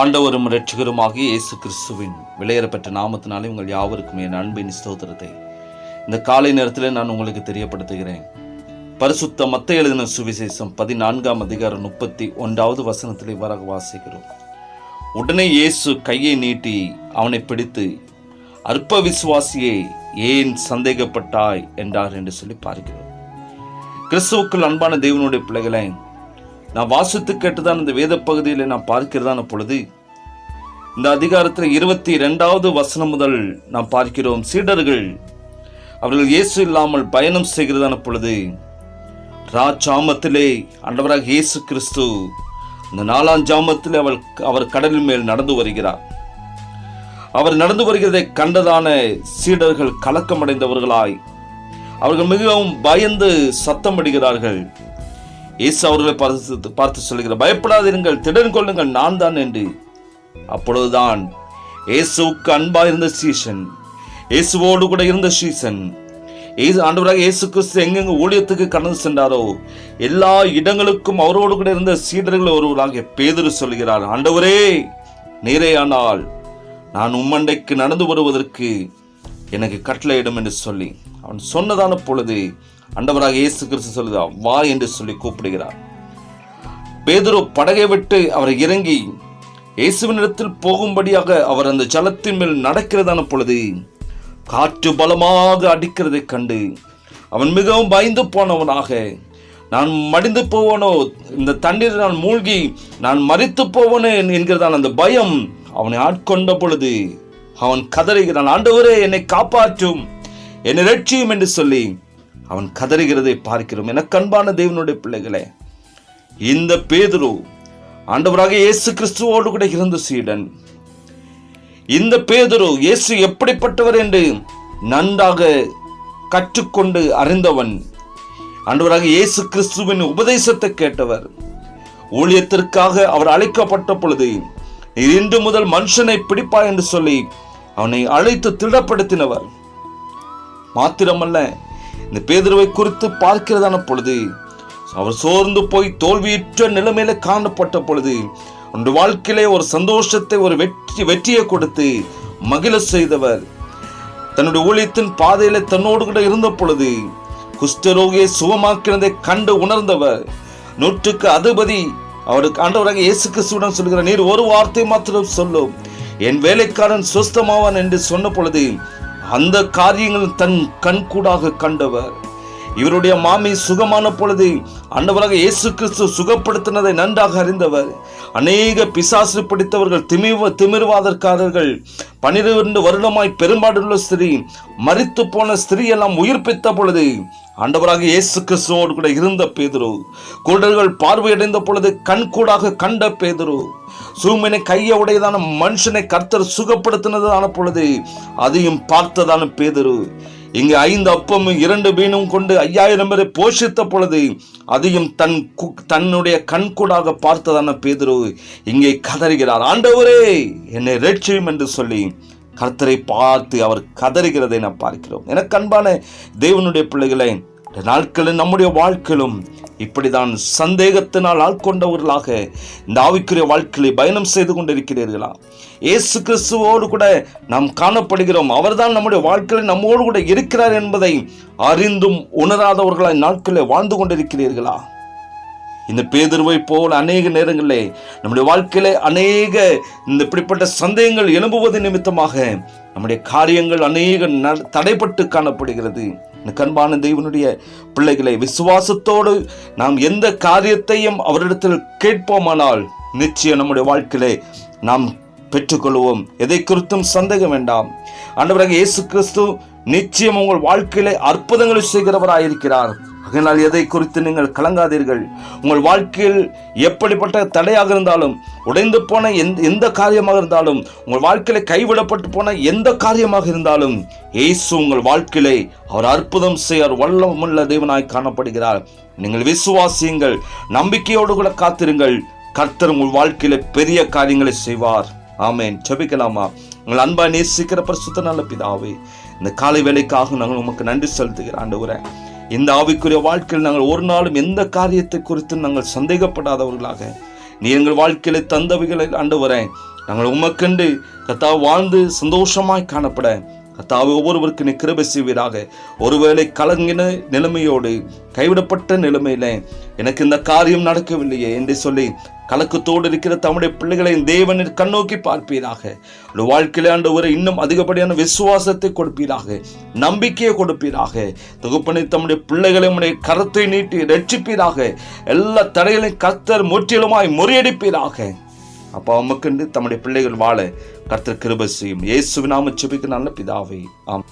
ஆண்டவரும் இரட்சகருமாகிய இயேசு கிறிஸ்துவின் விலையேறப்பெற்ற நாமத்தினாலே உங்கள் யாவருக்கும் என் அன்பின் ஸ்தோத்திரத்தை. இந்த காலை நேரத்தில் நான் உங்களுக்கு தெரியப்படுத்துகிறேன். பரிசுத்த மத்த எழுதின சுவிசேஷம் பதினான்காம் அதிகாரம் முப்பத்தி ஒன்றாவது வசனத்திலே வர வாசிக்கிறோம். உடனே இயேசு கையை நீட்டி அவனை பிடித்து அற்ப விசுவாசியை ஏன் சந்தேகப்பட்டாய்? என்றார் என்று சொல்லி பார்க்கிறோம். கிறிஸ்துவுக்குள் அன்பான தேவனுடைய பிள்ளைகளை நான் வாசித்து கேட்டுதான் இந்த வேத பகுதியில் நான் பார்க்கிறதான பொழுது இந்த அதிகாரத்தில் இருபத்தி இரண்டாவது வசனம் முதல் நாம் பார்க்கிறோம் சீடர்கள் அவர்கள் இயேசு இல்லாமல் பயணம் செய்கிறதான பொழுது ராஜாமத்திலே அண்டவராக இயேசு கிறிஸ்து இந்த நாலாம் ஜாமத்தில் அவர் அவர் கடலின் மேல் நடந்து வருகிறார். அவர் நடந்து வருகிறதை கண்டதான சீடர்கள் கலக்கமடைந்தவர்களாய் அவர்கள் மிகவும் பயந்து சத்தமிடுகிறார்கள் இயேசு அவர்களை பார்த்து பார்த்து சொல்கிறார் பயப்படாதிருங்கள் திடன் கொள்ளுங்கள் நான் தான் என்று. அப்பொழுதுதான் இயேசுவுக்கு அன்பா இருந்த சீசன் இயேசுவோடு கூட இருந்த சீசன் ஏசு ஆண்டவராக இயேசு கிறிஸ்து எங்கெங்க ஊழியத்துக்கு கடந்து சென்றாரோ எல்லா இடங்களுக்கும் அவரோடு கூட இருந்த சீடர்கள் ஒருவராக பேதுரு சொல்கிறார் ஆண்டவரே நீரேயானால் நான் உம்மண்டைக்கு நடந்து வருவதற்கு எனக்கு கட்டளையிடும் என்று சொல்லி அவன் சொன்னதான பொழுது அண்டவராக இயேசு கிறிஸ்து சொல்லுதா வா என்று சொல்லி கூப்பிடுகிறார். பேதுரு படகை விட்டு அவர் இறங்கி இயேசுவினிடத்தில் போகும்படியாக அவர் அந்த ஜலத்தின் மேல் நடக்கிறதான பொழுது காற்று பலமாக அடிக்கிறதைக் கண்டு அவன் மிகவும் பயந்து போனவனாக நான் மடிந்து போவனோ? இந்த தண்ணீர் நான் மூழ்கி நான் மறித்து போவனே என்கிறதான அந்த பயம் அவனை ஆட்கொண்ட பொழுது அவன் கதறுகிறான் ஆண்டவரே என்னை காப்பாற்றும். என்னை ரட்சியும் என்று சொல்லி அவன் கதறுகிறதை பார்க்கிறோம். எனக்கு அன்பான தேவனுடைய பிள்ளைகளே இந்த பேதுரு ஆண்டவராக இயேசு கிறிஸ்துவோடு கூட இருந்த சீடன். இந்த பேதுரு இயேசு எப்படிப்பட்டவர் என்று நன்றாக கற்றுக்கொண்டு அறிந்தவன். ஆண்டவராக இயேசு கிறிஸ்துவின் உபதேசத்தை கேட்டவர். ஊழியத்திற்காக அவர் அழைக்கப்பட்ட பொழுது இன்று முதல் மனுஷனை பிடிப்பார் என்று சொல்லி அவனை அழைத்து திடப்படுத்தினவர் மாத்திரமல்ல இந்த பேதுருவை குறித்து பார்க்கிறதான பொழுது அவர் சோர்ந்து போய் தோல்வியுற்ற நிலைமையில காணப்பட்ட பொழுது அவனுடைய வாழ்க்கையிலே ஒரு சந்தோஷத்தை ஒரு வெற்றி வெற்றியை கொடுத்து மகிழ செய்தவர். தன்னுடைய ஊழியத்தின் பாதையில தன்னோடு கூட இருந்த பொழுது குஷ்டரோகியை சுகமாக்கினதை கண்டு உணர்ந்தவர். நூற்றுக்கு அதிபதி அவருக்கு ஆண்டவராக இயேசு சூடன் சொல்கிறார் நீர் ஒரு வார்த்தை மாத்திரம் சொல்லும். என் வேலைக்காரன் சுஸ்தமாவான் என்று சொன்ன பொழுது அந்த காரியங்கள் தன் கண்கூடாக கண்டவர். இவருடைய மாமி சுகமான பொழுது ஆண்டவராக இயேசு கிறிஸ்து சுகப்படுத்தினதை நன்றாக அறிந்தவர். அநேக பிசாசு பிடித்தவர்கள் திமிர்வ திமிர்வாதற்காரர்கள் பனிரெண்டு வருடமாய் பெரும்பாடுள்ள ஸ்திரீ மறித்து போன ஸ்திரீ எல்லாம் உயிர்ப்பித்த பொழுது ஆண்டவராக இயேசு கிறிஸ்துவோடு கூட இருந்த பேதுரு குருடர்கள் பார்வையடைந்த பொழுது கண்கூடாக கண்ட பேதுரு சூமினை கைய உடையதான மனுஷனை கர்த்தர் சுகப்படுத்தினதான பொழுது அதையும் பார்த்ததான பேதுரு. இங்கு ஐந்து அப்பமும் இரண்டு மீனும் கொண்டு ஐயாயிரம் பேரை போஷித்த பொழுது அதையும் தன் கு- தன்னுடைய கண்கூடாக பார்த்ததான பேதுரு இங்கே கதறுகிறார். ஆண்டவரே என்னை ரட்சியும் என்று சொல்லி கர்த்தரை பார்த்து அவர் கதறுகிறதை நாம் பார்க்கிறோம். எனக்கு அன்பான தேவனுடைய பிள்ளைகளை இந்த நாட்களில் நம்முடைய வாழ்க்கையிலும் இப்படிதான் சந்தேகத்தினால் ஆட்கொண்டவர்களாக இந்த ஆவிக்குரிய வாழ்க்கையை பயணம் செய்து கொண்டிருக்கிறீர்களா? இயேசு கிறிஸ்துவோடு கூட நாம் காணப்படுகிறோம். அவர்தான் நம்முடைய வாழ்க்கையில் நம்மோடு கூட இருக்கிறார் என்பதை அறிந்தும் உணராதவர்களாய் நாட்களில் வாழ்ந்து கொண்டிருக்கிறீர்களா? இந்த பேதர்வை போல் அநேக நேரங்களிலே நம்முடைய வாழ்க்கையில அநேக இந்த இப்படிப்பட்ட சந்தேகங்கள் எழும்புவது நிமித்தமாக நம்முடைய காரியங்கள் அநேக தடைப்பட்டு காணப்படுகிறது. கண்பான தெய்வனுடைய பிள்ளைகளை விசுவாசத்தோடு நாம் எந்த காரியத்தையும் அவரிடத்தில் கேட்போமானால் நிச்சயம் நம்முடைய வாழ்க்கையிலே நாம் பெற்றுக்கொள்வோம். எதை குறித்தும் சந்தேகம் வேண்டாம். ஆண்டவராக இயேசு கிறிஸ்து நிச்சயம் உங்கள் வாழ்க்கையிலே அற்புதங்களை செய்கிறவராயிருக்கிறார். அதனால் எதை குறித்து நீங்கள் கலங்காதீர்கள். உங்கள் வாழ்க்கையில் எப்படிப்பட்ட தடையாக இருந்தாலும் உடைந்து போன எந்த எந்த காரியமாக இருந்தாலும் உங்கள் வாழ்க்கையில் கைவிடப்பட்டு போன எந்த காரியமாக இருந்தாலும் இயேசு உங்கள் வாழ்க்கையிலே அவர் அற்புதம் செய்யார் வல்லமுள்ள தேவனாய் காணப்படுகிறார். நீங்கள் விசுவாசியுங்கள் நம்பிக்கையோடு கூட காத்திருங்கள். கர்த்தர் உங்கள் வாழ்க்கையில பெரிய காரியங்களை செய்வார். ஆமேன். செபிக்கலாமா உங்கள் அன்பா நேசிக்கிற பரிசுத்த நல்ல பிதாவே இந்த காலை வேலைக்காக நாங்கள் உமக்கு நன்றி செலுத்துகிற ஆண்டவரே இந்த ஆவிக்குரிய வாழ்க்கையில் நாங்கள் ஒரு நாளும் எந்த காரியத்தை குறித்து நாங்கள் சந்தேகப்படாதவர்களாக நீ எங்கள் வாழ்க்கையில தந்தவைகளை ஆண்டு வரேன். நாங்கள் உமக்கண்டு கத்தா வாழ்ந்து சந்தோஷமாய் காணப்பட கத்தாவை ஒவ்வொருவருக்கு நீ கிருபை செய்வீராக. ஒருவேளை கலங்கின நிலைமையோடு கைவிடப்பட்ட நிலைமையில எனக்கு இந்த காரியம் நடக்கவில்லையே என்று சொல்லி கலக்கத்தோடு இருக்கிற தம்முடைய பிள்ளைகளை தேவனின் கண்ணோக்கி பார்ப்பீராக. ஒரு வாழ்க்கையில ஆண்டவரை இன்னும் அதிகப்படியான விசுவாசத்தை கொடுப்பீராக. நம்பிக்கையை கொடுப்பீராக. தொகுப்பனை தம்முடைய பிள்ளைகளை உடைய கரத்தை நீட்டி ரட்சிப்பீராக எல்லா தடைகளையும் கர்த்தர் முற்றிலுமாய் முறியடிப்பீராக. அப்பா உமக்கண்டு தம்முடைய பிள்ளைகள் வாழ கர்த்தர் கிருப செய்யும். இயேசுவின் நாம செபிக்க நல்ல பிதாவை. ஆம்